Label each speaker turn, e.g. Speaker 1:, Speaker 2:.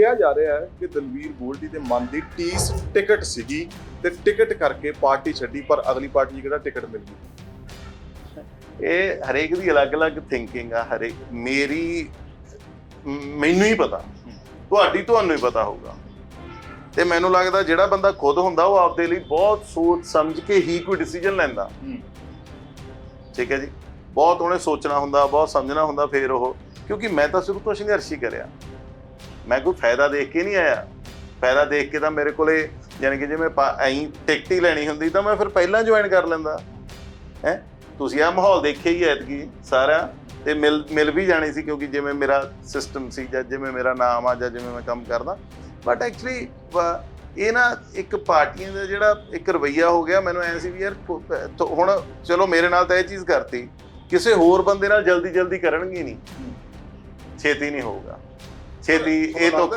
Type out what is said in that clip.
Speaker 1: ਕਿਹਾ ਜਾ ਰਿਹਾ ਹੈ ਕਿ ਦਲਵੀਰ ਗੋਲਡੀ ਦੇ ਮਨ ਦੀ ਟੀਸ ਟਿਕਟ ਸੀਗੀ ਤੇ ਟਿਕਟ ਕਰਕੇ ਪਾਰਟੀ ਛੱਡੀ ਪਰ ਅਗਲੀ ਪਾਰਟੀ ਕਿਹੜਾ ਟਿਕਟ ਮਿਲ ਗਈ
Speaker 2: ਇਹ ਹਰੇਕ ਦੀ ਅਲੱਗ-ਅਲੱਗ ਥਿੰਕਿੰਗ ਆ ਹਰੇਕ ਮੇਰੀ ਮੈਨੂੰ ਹੀ ਪਤਾ। ਤੁਹਾਡੀ ਤੁਹਾਨੂੰ ਹੀ ਪਤਾ ਹੋਊਗਾ। ਤੇ ਮੈਨੂੰ ਲੱਗਦਾ ਜਿਹੜਾ ਬੰਦਾ ਖੁਦ ਹੁੰਦਾ ਉਹ ਆਪਦੇ ਲਈ ਬਹੁਤ ਸੋਚ ਸਮਝ ਕੇ ਹੀ ਕੋਈ ਡਿਸੀਜਨ ਲੈਂਦਾ। ਠੀਕ ਹੈ ਜੀ? ਬਹੁਤ ਉਹਨੇ ਸੋਚਣਾ ਹੁੰਦਾ ਬਹੁਤ ਸਮਝਣਾ ਹੁੰਦਾ ਫਿਰ ਉਹ। ਕਿਉਂਕਿ ਮੈਂ ਤਾਂ ਸ਼ੁਰੂ ਤੋਂ ਸੰਘਰਸ਼ ਹੀ ਕਰਿਆ। ਮੈਂ ਕੋਈ ਫਾਇਦਾ ਦੇਖ ਕੇ ਨਹੀਂ ਆਇਆ। ਫਾਇਦਾ ਦੇਖ ਕੇ ਤਾਂ ਮੇਰੇ ਕੋਲੇ ਯਾਨੀ ਕਿ ਜੇ ਮੈਂ ਐਂ ਟਿਕਟ ਹੀ ਲੈਣੀ ਹੁੰਦੀ ਤਾਂ ਮੈਂ ਫਿਰ ਪਹਿਲਾਂ ਜੁਆਇਨ ਕਰ ਲੈਂਦਾ। ਹੈ? ਤੁਸੀਂ ਆ ਮਾਹੌਲ ਦੇਖਿਆ ਹੀ ਐਤਕੀ ਸਾਰਾ ਤੇ ਮਿਲ ਮਿਲ ਵੀ ਜਾਣੀ ਸੀ ਕਿਉਂਕਿ ਜਿਵੇਂ ਮੇਰਾ ਸਿਸਟਮ ਸੀ ਜਾਂ ਜਿਵੇਂ ਮੇਰਾ ਨਾਮ ਆ ਜਾਂ ਜਿਵੇਂ ਮੈਂ ਕੰਮ ਕਰਦਾ। ਬਟ ਐਕਚੁਅਲੀ ਇਹ ਨਾ ਇੱਕ ਪਾਰਟੀਆਂ ਦਾ ਜਿਹੜਾ ਇੱਕ ਰਵਈਆ ਹੋ ਗਿਆ। ਮੈਨੂੰ ਐ ਸੀ ਵੀ ਯਾਰ ਹੁਣ ਚਲੋ ਮੇਰੇ ਨਾਲ ਤਾਂ ਇਹ ਚੀਜ਼ ਕਰਤੀ। ਕਿਸੇ ਹੋਰ ਬੰਦੇ ਨਾਲ ਜਲਦੀ ਜਲਦੀ ਕਰਨਗੇ ਨਹੀਂ। ਛੇਤੀ ਨਹੀਂ ਹੋਊਗਾ। ਛੇਤੀ ਇਹ ਧੋਖਾ